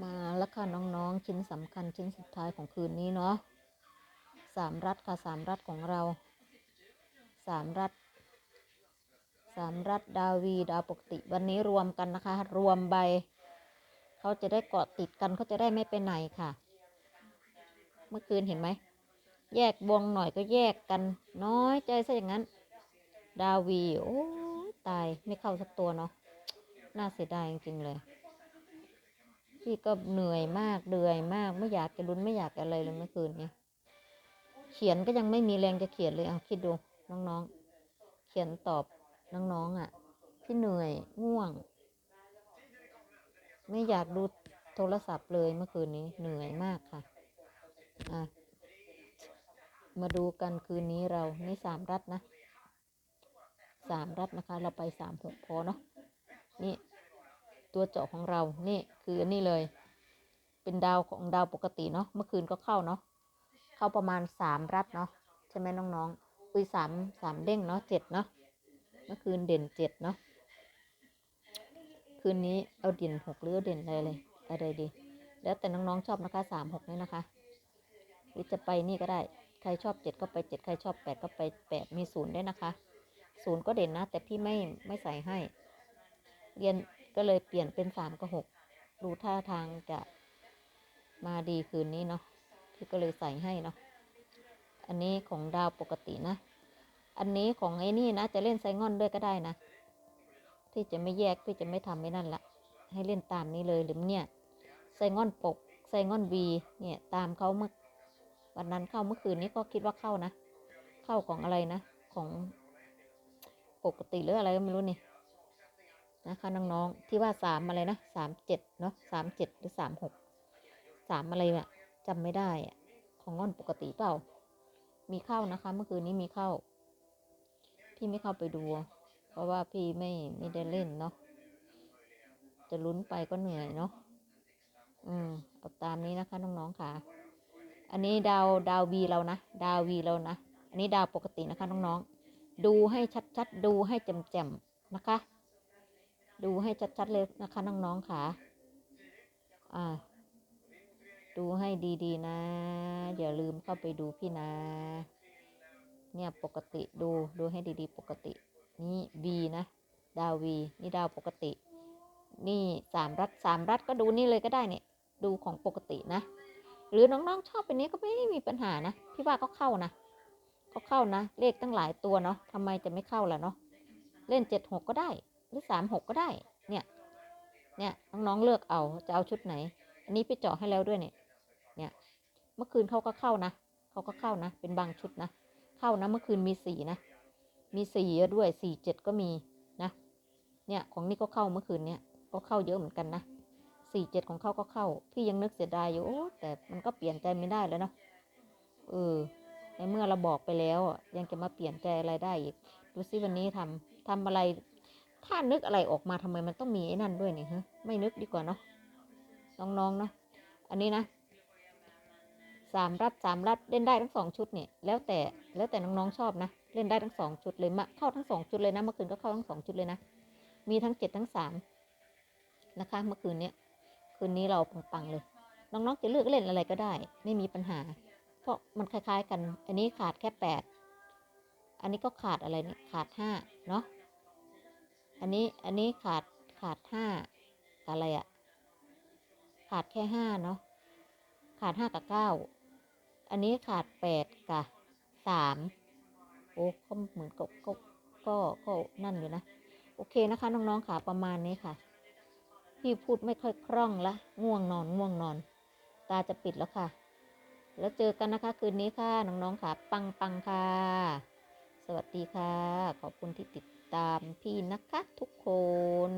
มาแล้วค่ะน้องๆ ชิ้นสำคัญชิ้นสุดท้ายของคืนนี้เนาะสามรัดค่ะสามรัดของเราสามรัดสามรัดดาวีดาวปกติวันนี้รวมกันนะคะ รวมใบ เขาจะได้เกาะติดกันเขาจะได้ไม่ไปไหนค่ะ เมื่อคืนเห็นไหม แยกวงหน่อยก็แยกกัน น้อยใจซะอย่างนั้น ดาวี โอ้ตายไม่เข้าสักตัวเนาะน่าเสียดายจริงๆเลย พี่ก็เหนื่อยมากเดือยมาก ไม่อยากจะลุ้นไม่อยากอะไรเลยเมื่อคืนนี้เขียนก็ยังไม่มีแรงจะเขียนเลยเอาคิดดูน้องๆ เขียนตอบน้องๆอะพี่เหนื่อยง่วง ไม่อยากดูโทรศัพท์เลยเมื่อคืนนี้เหนื่อยมากค่ะอะมาดูกันคืนนี้เรานี่สามรัดนะสามรัดนะคะ เราไปสามหกพอเนาะนี่ ตัวเจาะของเรา นี่คืออันนี้เลย เป็นดาวของดาวปกติเนาะ เมื่อคืนก็เข้าเนาะ เข้าประมาณสามรัดเนาะ ใช่ไหมน้องๆ อุ้ยสามสามเด้งเนาะเจ็ดเนาะ เมื่อคืนเด่นเจ็ดเนาะ คืนนี้เอาเด่นหกหรือเด่นอะไรเลยอะไรดี แล้วแต่น้องๆชอบนะคะสามหกนี่นะคะ หรือจะไปนี่ก็ได้ ใครชอบเจ็ดก็ไปเจ็ดใครชอบแปดก็ไปแปดมีศูนย์ได้นะคะ ศูนย์ก็เด่นนะ แต่พี่ไม่ไม่ใส่ให้ เรียน ก็เลยเปลี่ยนเป็นสามกับหกดูท่าทางจะมาดีคืนนี้เนาะพี่ก็เลยใส่ให้เนาะอันนี้ของดาวปกตินะ อันนี้ของไอ้นี่นะจะเล่นไซงอนด้วยก็ได้นะ ที่จะไม่แยกพี่จะไม่ทำไม่นั่นละให้เล่นตามนี้เลยหรือเนี่ยไซงอนปกไซงอนวีเนี่ยตามเขาเมื่อวันนั้นเข้าเมื่อคืนนี้ก็คิดว่าเข้านะ เข้าของอะไรนะ ของปกติหรืออะไรก็ไม่รู้นี่ นะคะน้องๆที่ว่าสามอะไรนะสามเจ็ดเนาะสามเจ็ดหรือสามหกสามอะไรอะจำไม่ได้อะของง่อนปกติเปล่า มีเข้านะคะ เมื่อคืนนี้มีเข้า พี่ไม่เข้าไปดู เพราะว่าพี่ไม่ไม่ได้เล่นเนาะจะลุ้นไปก็เหนื่อยเนาะอืมเอาตามนี้นะคะน้องๆค่ะ อันนี้ดาวดาววีเรานะดาววีเรานะอันนี้ดาวปกตินะคะน้องๆดูให้ชัดๆดูให้แจ่มๆนะคะ ดูให้ชัดๆเลยนะคะน้องๆค่ะ อ่า ดูให้ดีๆนะ อย่าลืมเข้าไปดูพี่นะ เนี่ยปกติดูดูให้ดีๆ ปกติ นี่วีนะ ดาววีนี่ดาวปกติ นี่สามรัฐสามรัฐก็ดูนี่เลยก็ได้เนี่ย ดูของปกตินะ หรือน้องๆชอบเป็นนี้ก็ไม่มีปัญหานะ พี่ว่าก็เข้านะ ก็เข้านะ เลขตั้งหลายตัวเนาะทำไมจะไม่เข้าล่ะเนาะ เล่นเจ็ดหกก็ได้ หรือสามหกก็ได้ เนี่ย เนี่ยน้องๆเลือกเอาจะเอาชุดไหน อันนี้พี่เจาะให้แล้วด้วยเนี่ย เนี่ย เมื่อคืนเขาก็เข้านะเขาก็เข้านะ เป็นบางชุดนะ เข้านะเมื่อคืนมีสี่นะ มีสี่เยอะด้วยสี่เจ็ดก็มีนะ เนี่ยของนี่ก็เข้าเมื่อคืนเนี่ย ก็เข้าเยอะเหมือนกันนะสี่เจ็ดของเขาก็เข้า พี่ยังนึกเสียดายอยู่โอ้แต่มันก็เปลี่ยนใจไม่ได้แล้วเนาะ เออ ในเมื่อเราบอกไปแล้วยังจะมาเปลี่ยนใจอะไรได้อีก ดูซิวันนี้ทำทำอะไร ถ้านึกอะไรออกมาทำไมมันต้องมีไอ้นั่นด้วยเนี่ยฮะไม่นึกดีกว่าเนาะน้องๆเนาะอันนี้นะสามรัดสามรัดเล่นได้ทั้งสองชุดเนี่ยแล้วแต่แล้วแต่น้องๆชอบนะเล่นได้ทั้งสองชุดเลยมาเข้าทั้งสองชุดเลยนะเมื่อคืนก็เข้าทั้งสองชุดเลยนะมีทั้งเจ็ดทั้งสามนะคะ เมื่อคืนเนี้ยคืนนี้เราปังๆเลย น้องๆจะเลือกเล่นอะไรก็ได้ ไม่มีปัญหา เพราะมันคล้ายๆกัน อันนี้ขาดแค่แปดอันนี้ก็ขาดอะไรเนี่ยขาดห้าเนาะ อันนี้อันนี้ขาดขาดห้าอะไรอะขาดแค่ห้าเนาะขาดห้ากับเก้าอันนี้ขาดแปดกับสามโอ้ก็เหมือนกับก็ก็ก็นั่นอยู่นะ โอเคนะคะน้องๆค่ะประมาณนี้ค่ะ พี่พูดไม่ค่อยคล่องละง่วงนอนง่วงนอน ตาจะปิดแล้วค่ะ แล้วเจอกันนะคะคืนนี้ค่ะน้องๆค่ะ ปังปังค่ะ สวัสดีค่ะ ขอบคุณที่ติด ตามพี่นะคะทุกคน